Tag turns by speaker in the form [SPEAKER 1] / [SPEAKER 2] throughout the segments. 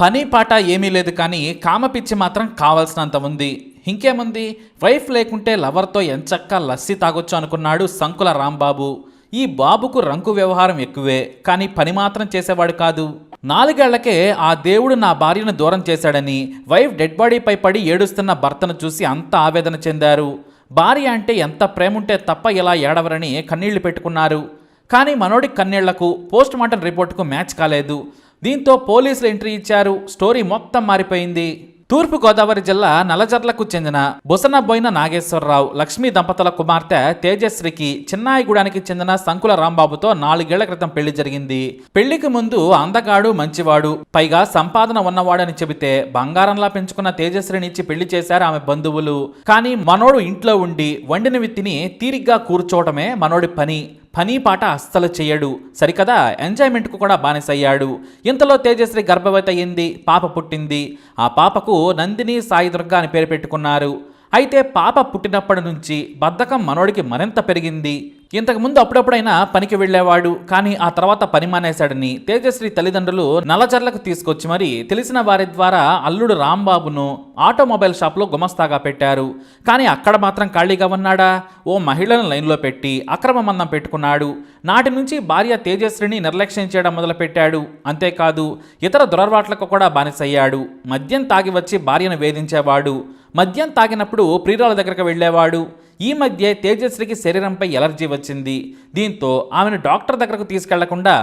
[SPEAKER 1] పని పాట ఏమీ లేదు కానీ కామపిచ్చి మాత్రం కావాల్సినంత ఉంది. ఇంకేముంది? వైఫ్ లేకుంటే లవర్తో ఎంచక్క లస్సీ తాగొచ్చు అనుకున్నాడు సంకుల రాంబాబు. ఈ బాబుకు రంకు వ్యవహారం ఎక్కువే కానీ పని మాత్రం చేసేవాడు కాదు. నాలుగేళ్ళకే ఆ దేవుడు నా భార్యను దూరం చేశాడని వైఫ్ డెడ్ బాడీపై పడి ఏడుస్తున్న భర్తను చూసి అంత ఆవేదన చెందారు. భార్య అంటే ఎంత ప్రేముంటే తప్ప ఇలా ఏడవరని కన్నీళ్ళు పెట్టుకున్నారు. కానీ మనోడి కన్నీళ్ళకు పోస్ట్ మార్టం రిపోర్టుకు మ్యాచ్ కాలేదు. దీంతో పోలీసులు ఎంట్రీ ఇచ్చారు. స్టోరీ మొత్తం మారిపోయింది. తూర్పు గోదావరి జిల్లా నలజర్లకు చెందిన బుసనబోయిన నాగేశ్వరరావు లక్ష్మీ దంపతుల కుమార్తె తేజశ్రీకి చిన్నాయిగూడానికి చెందిన సంకుల రాంబాబుతో నాలుగేళ్ళ క్రితం పెళ్ళి జరిగింది. పెళ్ళికి ముందు అందగాడు మంచివాడు పైగా సంపాదన ఉన్నవాడని చెబితే బంగారంలా పెంచుకున్న తేజశ్రీనిచ్చి పెళ్ళి చేశారు ఆమె బంధువులు. కానీ మనోడు ఇంట్లో ఉండి వండినవి తిని తీరిగ్గా కూర్చోవటమే మనోడి పని. పని పాట అస్సలు చేయడు. సరికదా? ఎంజాయ్మెంట్కు కూడా బానిసయ్యాడు. ఇంతలో తేజశ్రీ గర్భవతి అయింది పాప పుట్టింది. ఆ పాపకు నందిని సాయి దుర్గా అని పేరు పెట్టుకున్నారు. అయితే పాప పుట్టినప్పటి నుంచి బద్ధకం మనోడికి మరింత పెరిగింది. ఇంతకుముందు అప్పుడప్పుడైనా పనికి వెళ్ళేవాడు కానీ ఆ తర్వాత పని మానేశాడని తేజశ్రీ తల్లిదండ్రులు నల్లజర్లకు తీసుకొచ్చి మరి తెలిసిన వారి ద్వారా అల్లుడు రాంబాబును ఆటోమొబైల్ షాప్లో గుమస్తాగా పెట్టారు. కానీ అక్కడ మాత్రం ఖాళీగా ఉన్నాడా? ఓ మహిళను లైన్లో పెట్టి అక్రమ మందం పెట్టుకున్నాడు. నాటి నుంచి భార్య తేజశ్రీని నిర్లక్ష్యం చేయడం మొదలుపెట్టాడు. అంతేకాదు ఇతర దురర్వాట్లకు కూడా బానిసయ్యాడు. మద్యం తాగి వచ్చి భార్యను వేధించేవాడు. మద్యం తాగినప్పుడు ప్రియురాల దగ్గరకు వెళ్ళేవాడు. ఈ మధ్య తేజస్వికి శరీరంపై ఎలర్జీ వచ్చింది. దీంతో ఆమెను డాక్టర్ దగ్గరకు తీసుకెళ్ళకుండా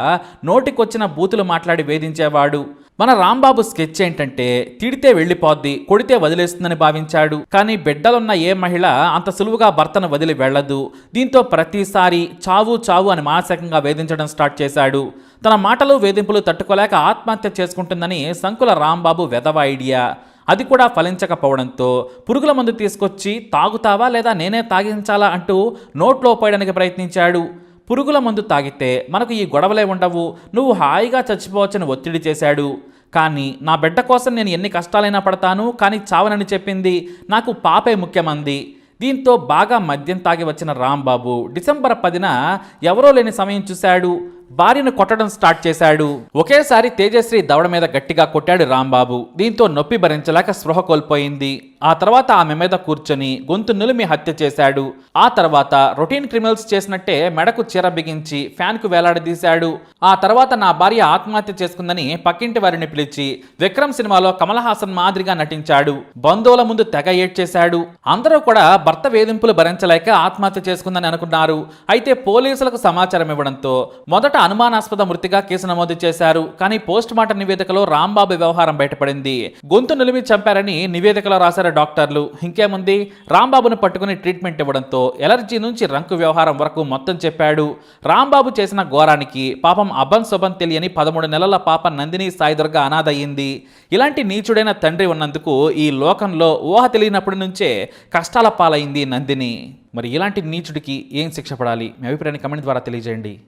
[SPEAKER 1] నోటికొచ్చిన బూతులు మాట్లాడి వేధించేవాడు. మన రాంబాబు స్కెచ్ ఏంటంటే తిడితే వెళ్ళిపోద్ది కొడితే వదిలేస్తుందని భావించాడు. కానీ బిడ్డలున్న ఏ మహిళ అంత సులువుగా భర్తను వదిలి వెళ్ళదు. దీంతో ప్రతిసారి చావు చావు అని మానసికంగా వేధించడం స్టార్ట్ చేశాడు. తన మాటలు వేధింపులు తట్టుకోలేక ఆత్మహత్య చేసుకుంటుందని సంకుల రాంబాబు వెధవ ఐడియా. అది కూడా ఫలించకపోవడంతో పురుగుల మందు తీసుకొచ్చి తాగుతావా లేదా నేనే తాగించాలా అంటూ నోట్లో పోయడానికి ప్రయత్నించాడు. పురుగుల మందు తాగితే మనకు ఈ గొడవలే ఉండవు. నువ్వు హాయిగా చచ్చిపోవచ్చని ఒత్తిడి చేశాడు. కానీ నా బిడ్డ కోసం నేను ఎన్ని కష్టాలైనా పడతాను కానీ చావనని చెప్పింది నాకు పాపే ముఖ్యమంది. దీంతో బాగా మద్యం తాగి వచ్చిన రాంబాబు డిసెంబర్ పదిన ఎవరో లేని సమయం చూశాడు. భార్యను కొట్టడం స్టార్ట్ చేశాడు. ఒకేసారి తేజశ్రీ దవడ మీద గట్టిగా కొట్టాడు రాంబాబు. దీంతో నొప్పి భరించలేక స్పృహ కోల్పోయింది. ఆ తర్వాత ఆమె మీద కూర్చొని గొంతు నులిమి హత్య చేశాడు. ఆ తర్వాత రొటీన్ క్రిమినల్స్ చేసినట్టే మెడకు చీర బిగించి ఫ్యాన్కు వేలాడదీశాడు. ఆ తర్వాత నా భార్య ఆత్మహత్య చేసుకుందని పక్కింటి వారిని పిలిచి విక్రమ్ సినిమాలో కమల్ హాసన్ మాదిరిగా నటించాడు. బంధువుల ముందు తెగ ఏడ్చేశాడు. అందరూ కూడా భర్త వేధింపులు భరించలేక ఆత్మహత్య చేసుకుందని అనుకున్నారు. అయితే పోలీసులకు సమాచారం ఇవ్వడంతో మొదట అనుమానాస్పద మృతిగా కేసు నమోదు చేశారు. కానీ పోస్ట్ మార్టం నివేదికలో రాంబాబు వ్యవహారం బయటపడింది. గొంతు నిలిమి చంపారని నివేదికలో రాశారు డాక్టర్లు. ఇంకేముంది? రాంబాబును పట్టుకుని ట్రీట్మెంట్ ఇవ్వడంతో ఎలర్జీ నుంచి రంకు వ్యవహారం వరకు మొత్తం చెప్పాడు. రాంబాబు చేసిన ఘోరానికి పాపం అభం శుభం తెలియని పదమూడు నెలల పాప నందిని సాయిదుర్గ అనాథ అయ్యింది ఇలాంటి నీచుడైన తండ్రి ఉన్నందుకు ఈ లోకంలో ఊహ తెలియనప్పటి నుంచే కష్టాల పాలైంది నందిని. మరి ఇలాంటి నీచుడికి ఏం శిక్ష పడాలి? మీ అభిప్రాయాన్ని కమెంట్ ద్వారా తెలియజేయండి.